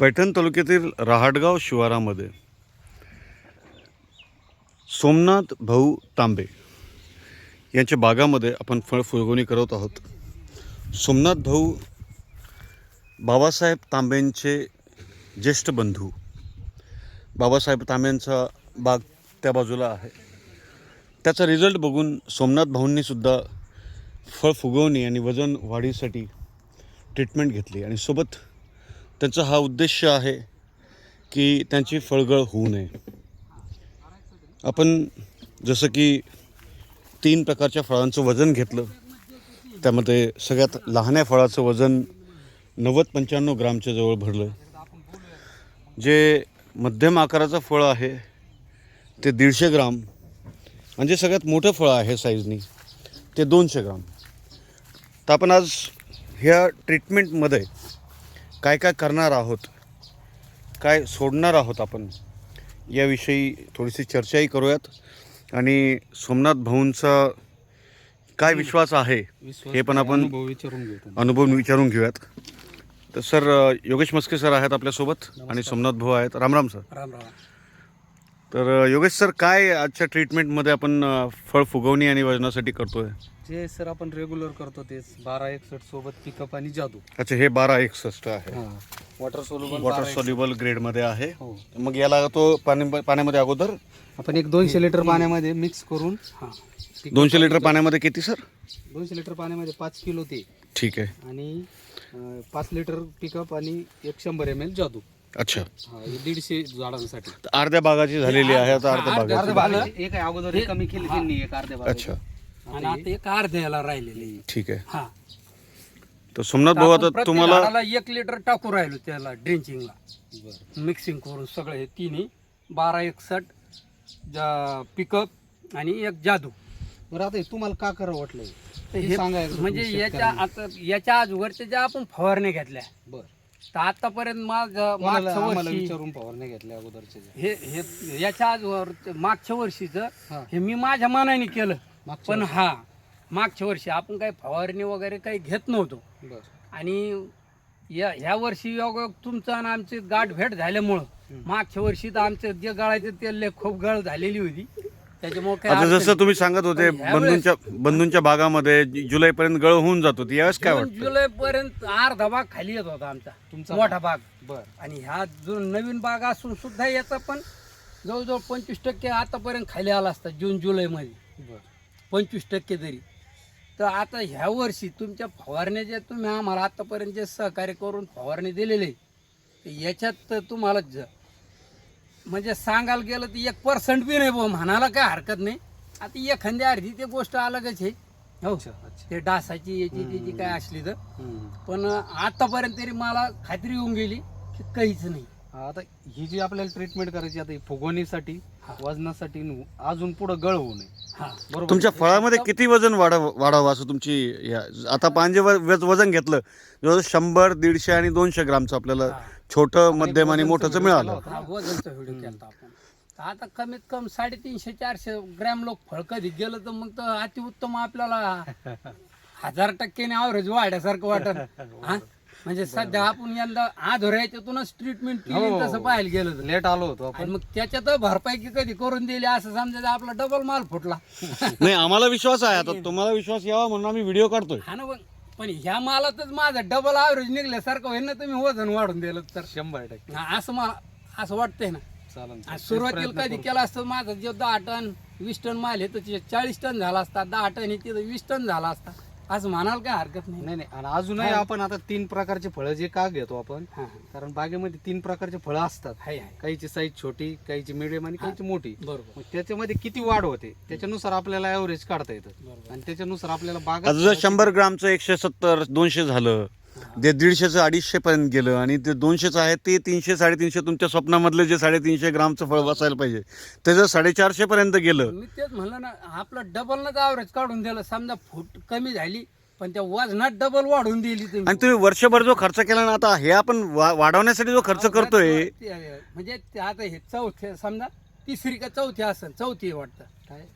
पैठण तालुक्यातील रहाटगाव शिवारामध्ये सोमनाथ भाऊ तांबे यांच्या बागामध्ये आपण फळ फुलगवणी करत आहोत. सोमनाथ भाऊ बाबासाहेब तांबेंचे ज्येष्ठ बंधू. बाबासाहेब तांब्यांचा बाग त्या बाजूला आहे. त्याचा रिझल्ट बघून सोमनाथ भाऊंनीसुद्धा फळ फुगवणी आणि वजन वाढीसाठी ट्रीटमेंट घेतली आणि सोबत त्यांचा हा उद्देश आहे की त्यांची फळगळ होऊ नये. आपण जसं की तीन प्रकारच्या फळांचं वजन घेतलं त्यामध्ये सगळ्यात लहान्या फळाचं वजन नव्वद पंच्याण्णव ग्रामच्या जवळ भरलं. जे मध्यम आकाराचं फळ आहे ते दीडशे ग्राम म्हणजे सगळ्यात मोठं फळ आहे साईजनी ते दोनशे ग्राम. तर आपण आज ह्या ट्रीटमेंटमध्ये काय काय करणार आहोत? काय सोडणार आहोत आपण? याविषयी थोडीशी चर्चाही करूयात. आणि सोमनाथ भाऊंचा काय विश्वास आहे? हे पण आपण अनुभव विचारून घेतो अनुभव विचारून घेऊयात. तर सर योगेश मस्के सर आहेत आपल्यासोबत आणि सोमनाथ भाऊ आहेत. रामराम सर. राम राम. तर योगेश सर काय आजच्या ट्रीटमेंटमध्ये आपण फळ फुगवणी आणि वजनासाठी करतोय? जे सर आपण रेग्युलर करतो तेच बारा एकसठ सोबत पिकअप आणि जादू. अच्छा हे बारा एकसष्ट आहे. हा. वॉटर सोल्युबल वॉटर सॉल्युबल ग्रेडमध्ये आहे. हो. मग याला तो पाणी पाण्यामध्ये अगोदर? आपण एक दोनशे लिटर पाण्यामध्ये मिक्स करून हा. दोनशे लिटर पाण्यामध्ये किती सर. दोनशे लिटर पाण्यामध्ये पाच किलो ते. ठीक आहे. आणि अं, पाच लिटर पिकअप आणि एक शंभर एम एल जादू. अच्छा. हा हे दीडशे झाडांसाठी. तर अर्ध्या भागाची झालेली आहे आता अर्ध्या भागाची. एक आहे अगोदर एक कमी केली त्यांनी एक अर्ध्या भागाची. अच्छा आणि आता एक अर्ध्याला राहिलेली ठीक आहे. हा. तर सोमनाथ भाऊ आता तुम्हाला झाडाला एक लिटर टाकू राहिलो त्याला ड्रिंचिंगला बरं. मिक्सिंग करून सगळे हे तिन्ही. बारा एकसठ पिकअप आणि एक जादू. बरं आता हे तुम्हाला का करावं वाटलं हे हे सांगा एकदा म्हणजे तुम्ही याच्या आता याच्या अगोदरच्या ज्या आपण फवारण्या घेतल्या बरं. तर आतापर्यंत माझ कोणाला मागच्या आम्हाला वर्षी विचारून फवारण्या घेतल्या अगोदरच्या ज्या. हे हे याच्या आजवर मागच्या वर्षीचं हा. हे मी माझ्या मनाने केलं. मागच्या पण हा मागच्या वर्षी आपण काही फवारणी वगैरे काही घेत नव्हतो. बरं. आणि या ह्या वर्षी योगायोग तुमचं आणि आमची गाठ भेट झाल्यामुळं मागच्या वर्षी तर आमचं जे गळायचं ते लय खूप गळ झालेली होती. त्याच्यामुळे काही आता अडचण जसं तुम्ही सांगत होते पण ह्यावेळेस- बंधूंच्या बंधूंच्या भागामध्ये जुलै पर्यंत गळ होऊन जातो ती यावेळेस काय जून वाटतं? जुलै पर्यंत अर्धा भाग खाली येत होता आमचा तुमचा मोठा भाग. बरं. आणि ह्या जो नवीन बाग असून सुद्धा याचा पण जवळजवळ पंचवीस टक्के आतापर्यंत खाली आला असता जून जुलैमध्ये. बरं. पंचवीस टक्के तरी. तर आता ह्या वर्षी तुमच्या फवारण्या ज्या तुम्ही आम्हाला आतापर्यंत जे सहकार्य करून फवारणी दिलेले तर याच्यात तर तुम्हाला ज म्हणजे सांगायला गेलं तर एक पर्सेंट बी नाही बुवा म्हणायला काय हरकत नाही. आता एखादी अर्धी ते गोष्ट अलगच आहे. हो ते डासाची याची त्याची काय असली तर. पण आतापर्यंत तरी मला खात्री येऊन गेली की काहीच नाही. आता ही जी आपल्याला ट्रीटमेंट करायची आता ही फुगवणीसाठी. वजनासाठी न- अजून पुढे गळ होऊ नये. हा. बरोबर? तुमच्या फळामध्ये किती वजन वाढावं वाढावं असं तुमची या आता पांजे वजन घेतलं जवळ शंभर दीडशे आणि दोनशे ग्रामचं आपल्याला. छोटं मध्यम आणि मोठंचं मिळालं. हा, वजनचा व्हिडिओ केला आपण. तर आता कमीत कमी साडेतीनशे चारशे ग्रॅम लोक फळ कधी गेलं तर मग तर अतिउत्तम आपल्याला हजार टक्क्याने आवरेज वाढल्यासारखं वाटत हा? म्हणजे सध्या आपण यंदा आधोऱ्याच्यातूनच ट्रीटमेंट केली हो. तसं पाहायला गेलं तर. लेट आलो होतो आपण. मग त्याच्यात भरपाई कधी करून दिली असं समजायचं आपला डबल माल फुटला. नाही आम्हाला विश्वास आहे. आता तुम्हाला विश्वास यावा म्हणून आम्ही व्हिडिओ काढतोय. हा ना पण पण ह्या मालातच माझं डबल ॲव्हरेज निघल्यासारखं होईल ना तुम्ही वजन वाढून दिलं तर. शंभर टक्के. हा, असं मला असं वाटतंय ना. चालन आणि सुरुवातीला कधी केलं असतं माझं जे दहा टन वीस टन माल आहे तर ते चाळीस टन झाला असता. दहा टन आहे तिथं वीस टन झाला असता. असं म्हणाल काय हरकत नाही. नाही नाही आणि अजूनही आपण आता तीन प्रकारचे फळं जे का घेतो आपण हा, हा. कारण बागेमध्ये तीन प्रकारचे फळं असतात. हाय हाय. काहीची साईज छोटी काहीची मिडियम आणि काहीची मोठी. बरोबर. मग त्याच्यामध्ये किती वाढ होते? त्याच्यानुसार आपल्याला ऍव्हरेज काढता येतं. बरोबर. आणि त्याच्यानुसार आपल्याला बागा आता जर शंभर ग्रामचं एकशे सत्तर दोनशे झालं जे दीडशेचं अडीचशे पर्यंत गेलं आणि ते दोनशेचं आहे ते तीनशे साडेतीनशे तुमच्या स्वप्नामधलं जे साडेतीनशे ग्रामचं फळ बसायला पाहिजे. ते जर साडेचारशे पर्यंत गेलं. मी तेच म्हणलं ना आपलं डबलनच ॲव्हरेज काढून दिलं. समजा फूट कमी झाली पण त्या वजनात डबल वाढून दिली तुम्ही. आणि तुम्ही वर्षभर जो खर्च केला ना आता हे आपण वा- वाढवण्यासाठी जो खर्च करतोय ते- म्हणजे ते आता हे चौथे समजा तिसरी का चौथी असेल चौथी वाटतं.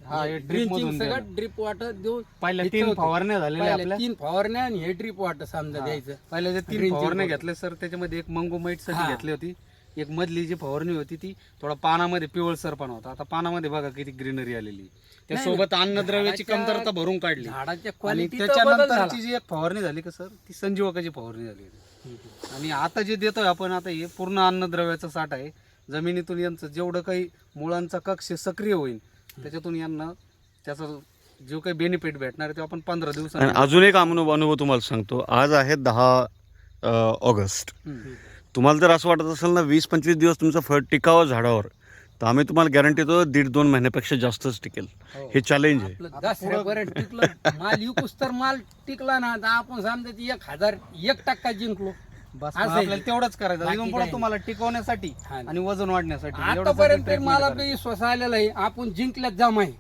हा हे मधून सगळं द्यायला. ड्रिप वाटर देऊन पहिल्या हे तीन चौथी. फवारण्या झालेल्या पहिल्या आपल्या? तीन फवारण्या आणि हे ड्रिप वाटर समजा द्यायचं. पहिल्या जे तीन Drenching फवारण्या. घेतल्या सर त्याच्यामध्ये एक मंगोमाइटसाठी हा. घेतली होती. एक मधली जी फवारणी होती ती थोडा पानामध्ये पिवळसरपणा होता. आता पानामध्ये बघा किती ग्रीनरी आलेली त्यासोबत अन्नद्रव्याची झाडाच्या- कमतरता भरून काढली. झाडाच्या आणि क्वालिटी बदल झाला त्याच्यानंतरची जी एक फवारणी झाली का सर ती संजीवकाची फवारणी झाली होती. आणि आता जे देतोय आपण आता हे पूर्ण अन्नद्रव्याचा साठ आहे. जमिनीतून यांचं जेवढं काही मुळांचा कक्ष सक्रिय होईल त्याच्यातून यांना त्याचा जो काही बेनिफिट भेटणार आहे तो आपण पंधरा आणि दिवसांनी अजून एक अनुभव अनुभव तुम्हाला सांगतो. आज आहे दहा अ, ऑगस्ट. हम्म. तुम्हाला जर असं वाटत असेल ना वीस पंचवीस दिवस तुमचं फळ टिकावं झाडावर तर आम्ही तुम्हाला गॅरंटी देतो दीड दोन महिन्यापेक्षा जास्तच टिकेल. हो. हे चॅलेंज आहे. आपलं दसऱ्यापर्यंत टिकलं. माल तर माल टिकला ना तर आपण समजा ती एक हजार एक टक्का जिंकलो. बस असं आहे. आपल्याला तेवढंच करायचं. बाकी काही तुम्हाला टिकवण्यासाठी हा. आणि वजन वाढण्यासाठी. एवढं आतापर्यंत मला विश्वास आलेला आहे. आपण जिंकल्यात जमाय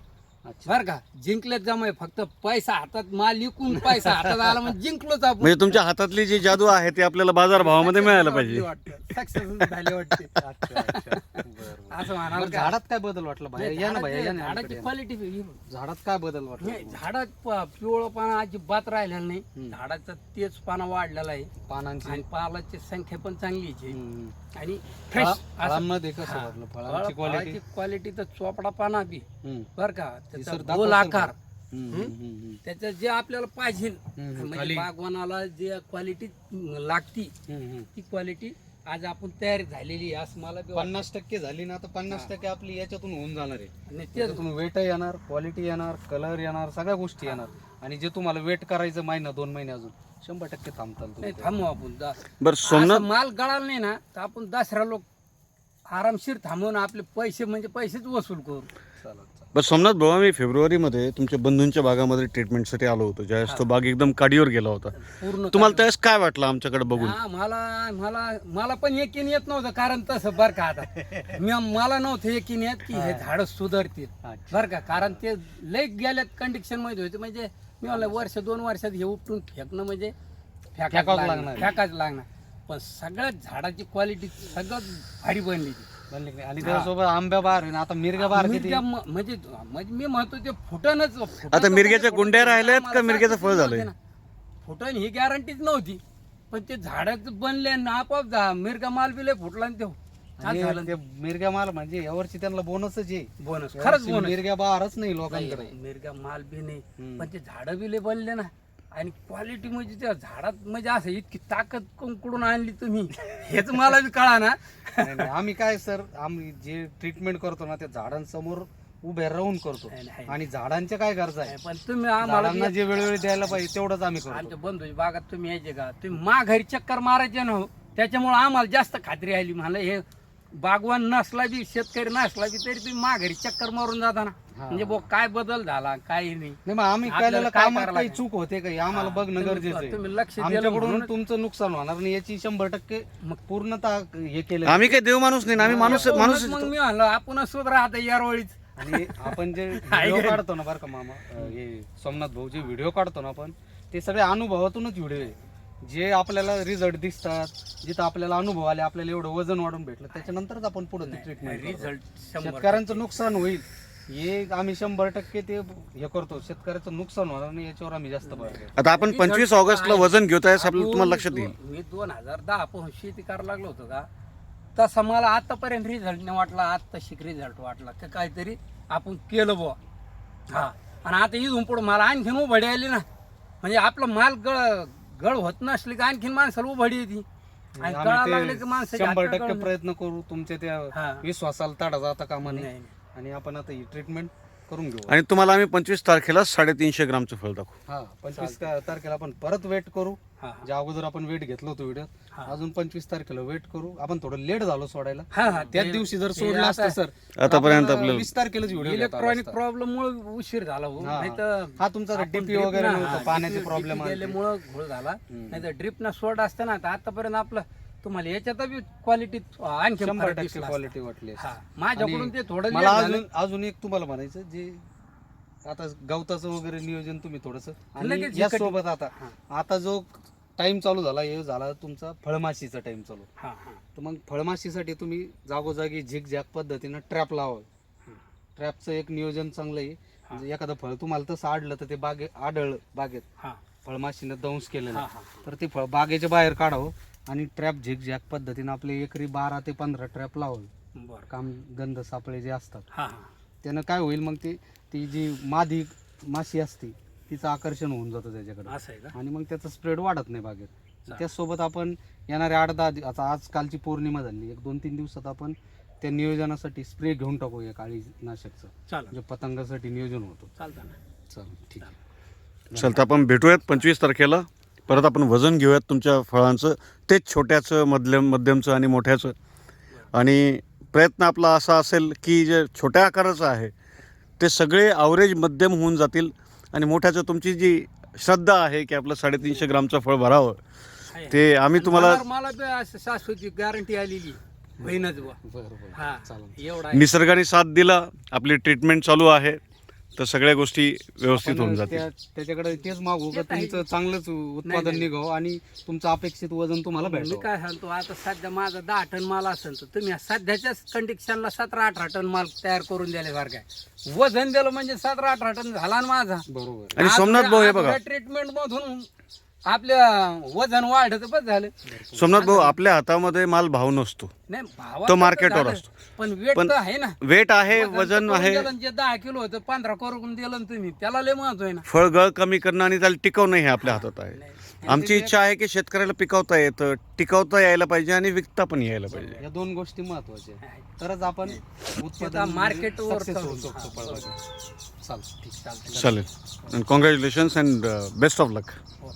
अच्छा. बर का? जिंकल्यात जमाय फक्त पैसा हातात माल विकून पैसा हातात आला म्हणजे जिंकलोच आपण. म्हणजे तुमच्या हातातली जी जादू आहे ती आपल्याला बाजार भावामध्ये मिळायला पाहिजे. सक्सेस झाले वाटते. अच्छा, अच्छा. असं म्हणाल बरं? झाडात काय बदल वाटला भाई या ना भाई या ना झाडाची या. क्वालिटी झाडात काय बदल वाटला झाडात पिवळं पाना अजिबात राहिलेलं नाही. झाडाचा तेच पाना वाढलेला आहे. पानांची. आणि पालाची संख्या पण चांगलीच आहे हम्म. आणि फ्रेश फळा- फळांमध्ये कसं वाटलं? फळांची क्वालिटी क्वालिटी तर चोपडा पाना बी बर का? त्याचा गोल आकार. त्याचं जे आपल्याला पाहिजे म्हणजे बागवानाला जे क्वालिटी लागती ती क्वालिटी आज आपण तयार झालेली आहे असं मला बी वाटतं. पन्नास टक्के झाली ना तर पन्नास टक्के आपली याच्यातून होऊन जाणार आहे. आणि तेच. त्याच्यातून वेट येणार क्वालिटी येणार कलर येणार सगळ्या गोष्टी येणार. आणि जे तुम्हाला वेट करायचं महिना दोन महिने अजून शंभर टक्के थांबताल नाही तुम्ही. थांबू आपण. दा- बरं सोमनाथ माल गळाला नाही ना तर आपण दसरा लोक आरामशीर थांबवून आपले पैसे म्हणजे पैसेच वसूल करू. चालेल. बरं सोमनाथ भाऊ आम्ही फेब्रुवारीमध्ये तुमच्या बंधूंच्या बागामध्ये ट्रीटमेंटसाठी आलो होतो. ज्यावेळेस तो बाग एकदम काडीवर गेला होता. पूर्ण तुम्हाला त्यावेळेस काय वाटलं आमच्याकडे बघून? हा, मला मला मला पण यकीन येत नव्हतं कारण तसं बरं का आता. मी मला नव्हतं यकीन येत की हे झाड सुधारतील. बरं का कारण ते लई गेल्यात कंडिशनमध्ये होते. म्हणजे मी म्हणलं वर्ष दोन वर्षात हे उपटून फेकणं म्हणजे फेकाच लागणार. फेकाच लागणार. पण सगळ्यात झाडाची क्वालिटी सगळ्यात भारी बनली ती. बनले की नाही? आणि त्याच्यासोबत आंब्या बार आहे ना आता मिरगा बार किती? मिरग्या म- म्हणजे म्हणजे मी म्हणतो ते फुटणच आता मिरग्याच्या गुंड्या राहिल्यात का मिरग्याचं फळ झालंय? फुटण ही गॅरंटीच नव्हती. पण ते झाडच बनले आणि आपोआप झा- मिरगा माल बिले फुटला आणि ते असं आणि झालं. ते मिरग्या माल म्हणजे यावर्षी त्यांना बोनसच आहे. बोनस खरंच यावर्षी बोनस मिरग्या बारच नाही लोकांकडे. मिरगा माल बी नाही. हम्म. पण ते झाडं बिले बनले ना. आणि क्वालिटी म्हणजे त्या झाडात म्हणजे असं इतकी ताकद कुं- कुठून आणली तुम्ही? हेच मला बी कळा ना नाही, नाही, आम्ही काय सर आम्ही जे ट्रीटमेंट करतो ना त्या झाडांसमोर उभे राहून करतो. नाही, नाही. आणि झाडांच्या काय गरजा आहे पण तुम्ही आम्हाला झाडांना जे वेळोवेळी द्यायला पाहिजे तेवढंच आम्ही करतो. आमच्या बंधूच्या बागात तुम्ही यायचे का? तुम्ही माघारी चक्कर मारायचे ना हो. त्याच्यामुळे आम्हाला जास्त खात्री आली. मला हे बागवान नसला बी शेतकरी नसला बी तरी तुम्ही माघारी चक्कर मारून जाता ना. म्हणजे बो काय बदल झाला काय नाही. नाही मग आम्ही आपल्याला केलेलं काय कामात करायला काही लागेल? चूक होते का हे आम्हाला बघणं गरजेचं आहे. तुम्ही लक्ष दिलं आमच्याकडून म्हणून- तुमचं नुकसान होणार नाही याची शंभर टक्के मग पूर्णतः हे केलं आम्ही काही देव माणूस नाही ना, आम्ही माणूस माणूस मग मी म्हणलं आपण सुधरा आता यारवळीच आणि आपण जे व्हिडिओ काढतो ना बरं का मामा अं, हे सोमनाथ भाऊ जे व्हिडिओ काढतो ना आपण ते सगळे अनुभवातूनच व्हिडिओ आहे. जे आपल्याला रिझल्ट दिसतात जिथं आपल्याला अनुभव आले आपल्याला एवढं वजन वाढून भेटलं त्याच्यानंतरच आपण पुढे ट्रीटमेंट रिझल्ट शेतकऱ्यांचं नुकसान होईल. हे आम्ही शंभर टक्के ते हे करतो. शेतकऱ्याचं नुकसान होणार नाही याच्यावर आम्ही जास्त भर देतो. आता आपण पंचवीस ऑगस्टला वजन घेत आहे आपल्याला तुम्हाला लक्षात येईल. मी दोन हजार दहा पासून शेती करायला लागलो होतो का? तसा मला आतापर्यंत रिझल्ट नाही वाटला आता शिक रिझल्ट वाटला. का काहीतरी आपण केलं बुवा. हा. आणि आता इथून पुढे मला आणखीन उभडी आली ना म्हणजे आपला माल गळ गळ होत नसली की आणखीन माणसाला उभडी येते आणि गळा लागले की शंभर टक्के गळून- प्रयत्न करू तुमच्या त्या हा. विश्वासाला तडा जाता कामा नाही, नये नाही. आणि आपण आता ही ट्रीटमेंट करून घेऊ आणि तुम्हाला आम्ही पंचवीस तारखेला साडेतीनशे ग्रामचं फळ दाखवू हा पंचवीस तारखेला आपण परत वेट करू हा. ज्या अगोदर आपण वेट घेतलं होतं व्हिडिओ हा. अजून पंचवीस तारखेला वेट करू आपण थोडं लेट झालो सोडायला हा, हा. त्याच दिवशी जर सोडलं असतं आता सर आतापर्यंत आपल्याला- वीस तारखेलाच व्हिडिओ इलेक्ट्रॉनिक प्रॉब्लेम मुळे उशीर झाला हो हा. नाही तर हा, तुमचा DP वगैरे नव्हतं, पाण्याचे problem आले. गेल्यामुळं घोळ झाला. नाही तर ड्रिप न सोड असतं ना तर आतापर्यंत आपलं तुम्हाला याच्यात बी क्वालिटी आणखी शंभर फरक टक्के दिसला असता. क्वालिटी वाटली हा. माझ्याकडून आणि ते थोडं मला late झालं. अजून अजून एक तुम्हाला म्हणायचं जे आता गवताचं वगैरे नियोजन तुम्ही थोडस लगेच या हे सोबत आता आता जो टाइम चालू झाला हे झाला तुमचा फळमाशीचा टाइम चालू हा, हा. तर मग फळमाशीसाठी तुम्ही जागोजागी झिक झॅक पद्धतीनं ट्रॅप लावा ट्रॅपचं एक नियोजन चांगलं आहे म्हणजे एखादं फळ तुम्हाला तसं आडलं तर ते बागे आढळ बागेत हा फळमाशीनं दंश केलेलं हा. हा तर ते फळ बागेच्या बाहेर काढावं आणि ट्रॅप झिक झॅक पद्धतीनं आपले एकरी बारा ते पंधरा ट्रॅप लावावे बरं. काम गंध सापळे जे असतात हा हा. त्यानं काय होईल मग ती ती जी मादी माशी असते तिचं आकर्षण होऊन जातं त्याच्याकडे. असं आहे का? आणि मग त्याचं स्प्रेड वाढत नाही बागेत. त्याचसोबत आपण येणाऱ्या आठ दहा दि- आता आजकालची पौर्णिमा झाली एक दोन तीन दिवसात आपण त्या नियोजनासाठी स्प्रे घेऊन टाकू या काळी नाशकचं चालेल. म्हणजे पतंगासाठी नियोजन होतं. चालतं ना. चल ठीक चलतं आपण भेटूयात पंचवीस तारखेला. परत आपण वजन घेऊयात तुमच्या फळांचं. तेच छोट्याचं मध्यम मध्यमचं आणि मोठ्याचं. आणि प्रयत्न आपला असा असेल की जे छोट्या आकाराचं आहे ते सगळे आवरेज मध्यम होऊन जातील. आणि मोठ्याचं तुमची जी श्रद्धा आहे की आपलं साडेतीनशे ग्रामचं फळ भरावं. ते आम्ही तुम्हाला मला- शाश्वती गॅरंटी आलेली बहीणच हा. निसर्गाने साथ दिला. आपली ट्रीटमेंट चालू आहे. तर सगळ्या गोष्टी व्यवस्थित होऊन आपण जातील. त्या- त्याच्याकडे तेच मागू का. तुमचं चांगलंच उत्पादन नाही. निघावं आणि तुमचं अपेक्षित वजन तुम्हाला मी काय सांगतो आता सध्या माझा दहा टन माल असेल तर तुम्ही सध्याच्याच कंडिशनला सतरा अठरा टन माल तयार करून द्यायला सारखं आहे. वजन दिलं म्हणजे सतरा अठरा टन झाला ना माझा. बरोबर. आणि सोमनाथ भाऊ हे बघा. ट्रीटमेंट मधून आपल्या वजन वाढत बस झालं. सोमनाथ भाऊ आपल्या हातामध्ये माल भाव नसतो. नाही तो मार्केटवर. असतो. पण वेट पण तर आहे ना. वेट आहे वजन आहे. जे दहा किलो होतं पंधरा करून दिलं ना तुम्ही त्याला लय महत्त्व आहे ना. फळगळ कमी करणं आणि त्याला टिकवणं हे आपल्या हातात आहे. आमची इच्छा आहे की शेतकऱ्याला पिकवता येतं टिकवता यायला पाहिजे आणि विकता पण यायला पाहिजे. या दोन गोष्टी महत्त्वाच्या आहेत. तरच आपण उत्पादन आता मार्केटवर success होऊ चालू. शकतो हा, फळबागेत. चालतं ठीक चालतं चालेल congratulations and best of luck हो.